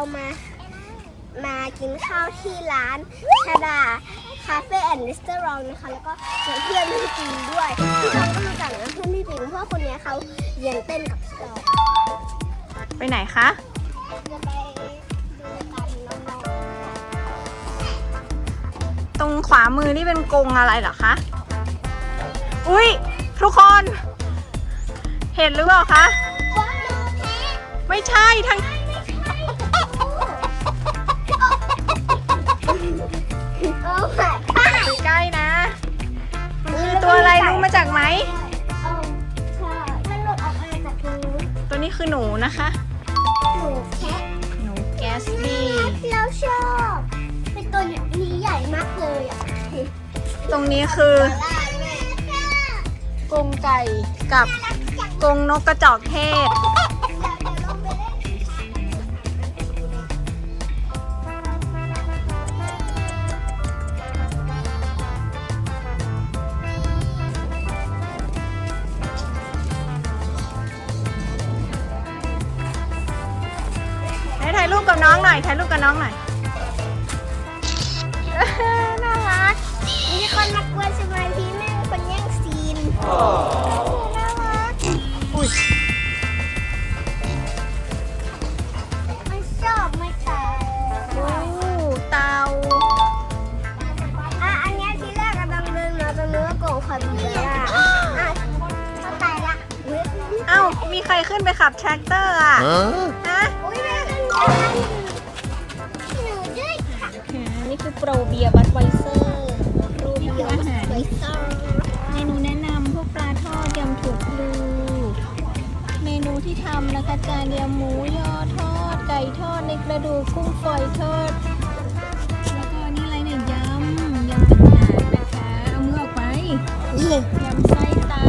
เรามามากินข้าวที่ร้านชาดาคาเฟ่แอนด์รีสอร์ทนะคะ แล้วก็เจอเพื่อนพี่ปิงด้วยที่เราก็มาจากเพื่อนพี่ปิงเพราะคนเนี้ยเขาเรียนเต้นกับเราไปไหนคะจะไปดูกันน้องตรงขวามือนี่เป็นกรงอะไรเหรอคะอุ้ยทุกคน เห็นหรือเปล่าคะๆว้าวแท้ไม่ใช่ทาง รรู้มาจากไหม เออใช่มันหลุดออกมาจากตรงนู้นตัวนี้คือหนูนะคะ หนูแคะหนูแกสบี้เราชอบ เป็นตัวนี้ใหญ่มากเลยอะตรงนี้คือล่าแม่กรงไก่กับกรงนกกระจอกเทศ ปกับน้องหน่อยถ่ายรูปกับน้องหน่อย น่ารัก มีคนมากวนสมาธิแม่เป็นคนแย่งซีนน่ารักอุ้ยไม่ชอบไม่ตายโอ้เตาอะอันเนี้ยที่แรกกำลังเดินมาตรงนี้ก็โกงคาบิล่าอะเขาตายละอุ๊ยเอ้ามีใครขึ้นไปขับแทรกเตอร์อะ ฮะอุ้ยแม่ขึ้นได้ หนูด้วยค่ะนี่คือโปรเบียร์บัตไวเซอร์โปรเบียร์อาหารไว้ซ่อนเมนูแนะนำพวกปลาทอดยำถั่วพลูเมนูที่ทำนะคะจานยำหมูยอทอด ไก่ทอดในกระดูกกุ้งฝอยทอด แล้วก็นี่อะไรเนี่ยยำยำเป็นหางนะคะ เอามือออกไปนี่ยำไส้ตา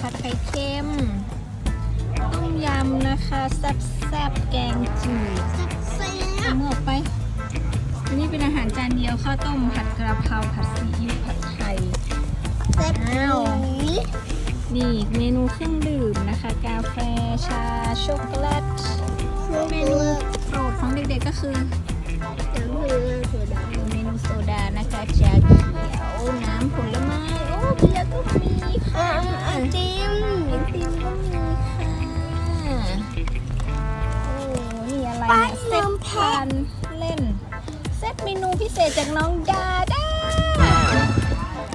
ผัดไข่เค็ม ต้มยำนะคะ แซ่บแซบๆแกงจืดเสียเอามือออกไปอันนี้เป็นอาหารจานเดียวข้าวต้มผัดกระเพราผัดซีอิ๊วผัดไทยเซ็ตอ้าวนี้นี่อีกเมนูเครื่องดื่มนะคะ กาแฟชาช็อกโกแลตเมนูโปรดของเด็กๆก็คือน้ำมือโซดาเมนูโซดานะคะชาเขียวน้ำผล พิเศษจากน้องดาด้า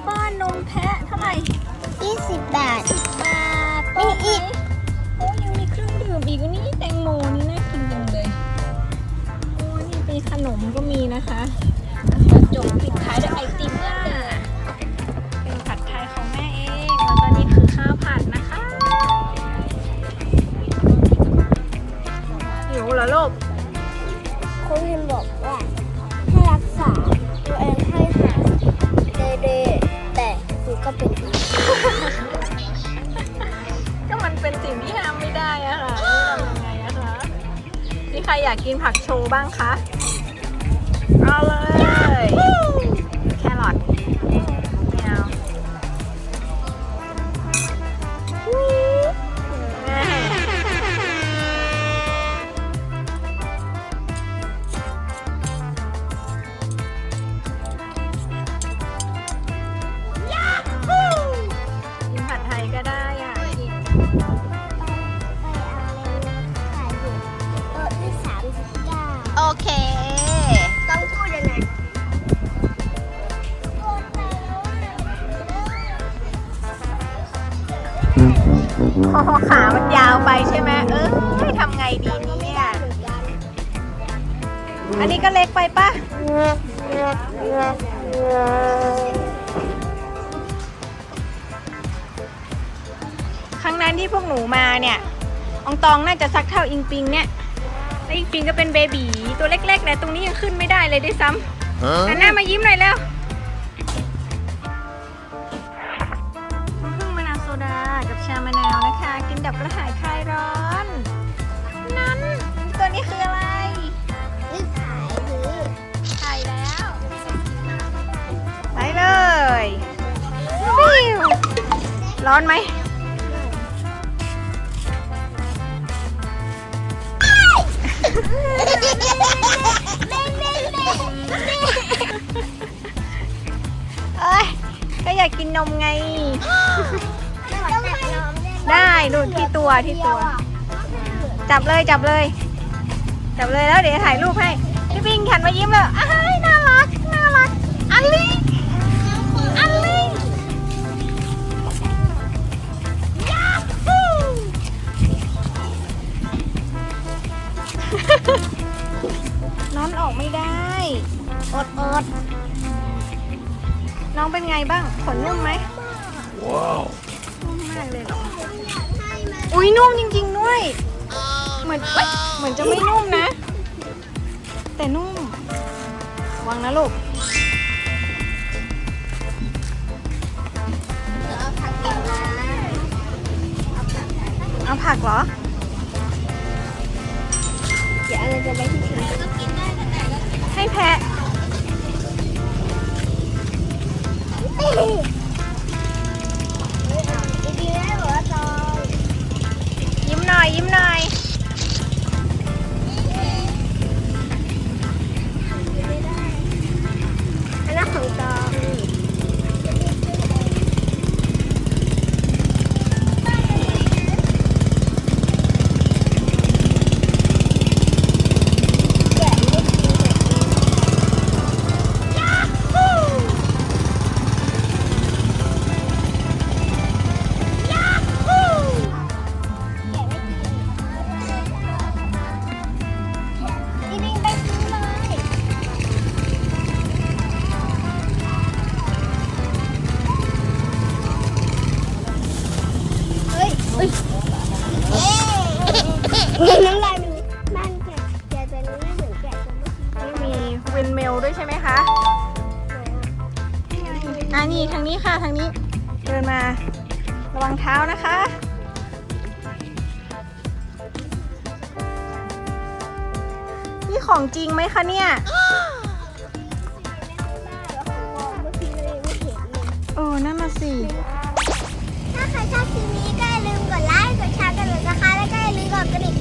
ป้อนนมแพะเท่าไหร่ยี่สิบบาท บาทมีอีกโอ้ยังมีเครื่องดื่มอีกอันนี่แตงโมนี่น่ากินจังเลยโอ้นี่เป็นขนมก็มีนะคะแล้วจบปิดท้ายด้วยไอติมค่ะเป็นผัดไทยของแม่เองแล้วตอนนี้คือข้าวผัดนะคะหิวเหรอลูกคุณเห็นบอก อยากกินผักโชว์บ้างคะ เอาเลย โอ้โหขา มันยาวไปใช่ไหมเออทำไงดีเนี่ยอันนี้ก็เล็กไปปะครั้งนั้นที่พวกหนูมาเนี่ยอองตองน่าจะสักเท่าอิงปิงเนี่ยแล้วอิงปิงก็เป็นเบบีตัวเล็กๆเลยตรงนี้ยังขึ้นไม่ได้เลยด้วยซ้ำหันหน้ามายิ้มหน่อยแล้ว ดับกระหายคลายร้อน นั้น ตัวนี้คืออะไรนี่ขายคือไข่แล้ว ไปเลยร้อนไหมเอ้ย ก็อยากกินนมไง ได้ดูที่ตัวที่ตัว จับเลยจับเลย จับเลยแล้วเดี๋ยวถ่ายรูปให้พี่ปิงหันมายิ้มแบบอ้ายน่ารักน่ารักอันลิงอันลิงยาฮูน้องออกไม่ได้อดอดน้องเป็นไงบ้างขนนุ่มไหมว้าวนุ่มมากเลยเหรอ อุ้ยนุ่มจริง ๆ ด้วย เหมือนเอ้ยเหมือนจะไม่นุ่มนะ แต่นุ่มวางนะลูกเอาผักเหรอ เดี๋ยวอะไรจะไปที่ถึงให้แพะ น้ำลายมันบ้านแกะแกะตัวนี้ไม่เหมือนแกะตัวเมื่อกี้นี่มีเวนเมลด้วยใช่ไหมคะอ่านี่ทางนี้ค่ะทางนี้ เดินมา ระวังเท้านะคะนี่ของจริงไหมคะเนี่ยเออนั่นน่ะสิ ถ้าใครชอบคลิปนี้ก็อย่าลืมกดไลค์ กดแชร์กันเลยนะคะ แล้วก็อย่าลืมกดกระดิ่ง